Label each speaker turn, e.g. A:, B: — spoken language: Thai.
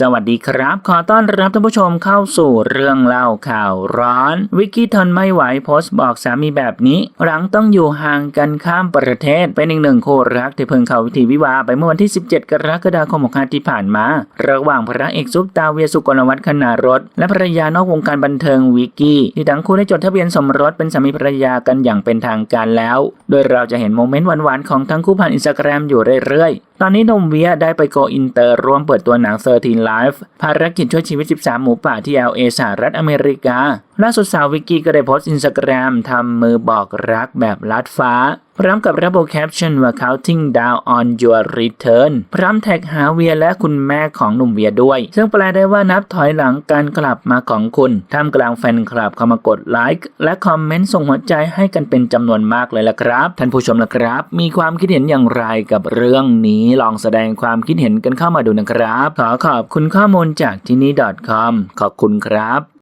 A: สวัสดีครับ ขอต้อนรับท่านผู้ชมเข้าสู่เรื่องเล่าข่าวร้อน วิกกี้ทนไม่ไหวโพสต์บอกสามีแบบนี้ หลังต้องอยู่ห่างกันข้ามประเทศเป็นอีกหนึ่งคู่รักที่เพิ่งเข้าวิธีวิวาไปเมื่อวันที่ 17 กรกฎาคม65ที่ผ่านมา ระหว่างพระเอกซุปตาเวียสุกลวัฒน์คณารถ และภรรยานอกวงการบันเทิงวิกกี้ที่ทั้งคู่ได้จดทะเบียนสมรสเป็นสามีภรรยากันอย่างเป็นทางการแล้ว โดยเราจะเห็นโมเมนต์หวานๆของทั้งคู่ผ่านอินสตาแกรมอยู่เรื่อยๆ ตอนนี้นมเวียได้ไปโกอินเตอร์ร่วมเปิดตัวหนัง 13 Life ภารกิจช่วยชีวิต 13 หมูป่าที่ LA สหรัฐอเมริกา ล่าสุดสาววิกกี้ก็ได้โพสต์อินสตาแกรมทำมือบอกรักแบบลัดฟ้า พร้อมกับระบุแคปชั่นว่า counting down on your return พร้อมแท็กหาเวียและคุณแม่ของหนุ่มเวียด้วย ซึ่งแปลได้ว่านับถอยหลังการกลับมาของคุณท่ามกลางแฟนคลับเข้ามากดไลค์และคอมเมนต์ส่งหัวใจให้กันเป็นจำนวนมากเลยละครับ ท่านผู้ชมละครับ มีความคิดเห็นอย่างไรกับเรื่องนี้ลองแสดงความคิดเห็นกันเข้ามาดูนะครับ ขอขอบคุณข้อมูลจากที่นี่ .com ขอบคุณครับ